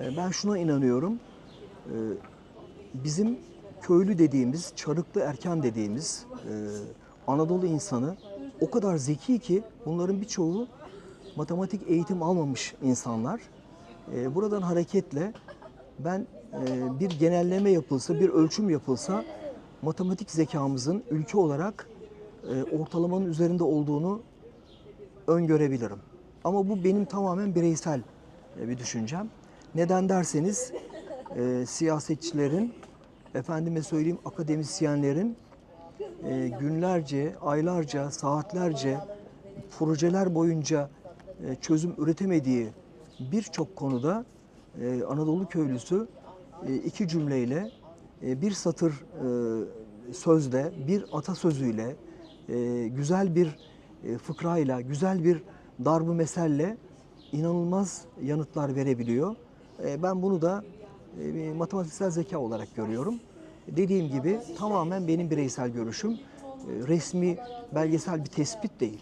E, Ben şuna inanıyorum. E, Bizim köylü dediğimiz, çarıklı erken dediğimiz e, Anadolu insanı o kadar zeki ki bunların birçoğu matematik eğitim almamış insanlar. E, Buradan hareketle ben e, bir genelleme yapılsa, bir ölçüm yapılsa matematik zekamızın ülke olarak e, ortalamanın üzerinde olduğunu öngörebilirim. Ama bu benim tamamen bireysel bir düşüncem. Neden derseniz e, siyasetçilerin, efendime söyleyeyim akademisyenlerin e, günlerce, aylarca, saatlerce projeler boyunca e, çözüm üretemediği birçok konuda e, Anadolu köylüsü e, iki cümleyle, e, bir satır e, sözle, bir atasözüyle, e, güzel bir e, fıkrayla, güzel bir darbu meselle inanılmaz yanıtlar verebiliyor. E, Ben bunu da e, matematiksel zeka olarak görüyorum. Dediğim gibi tamamen benim bireysel görüşüm. E, Resmi, belgesel bir tespit değil.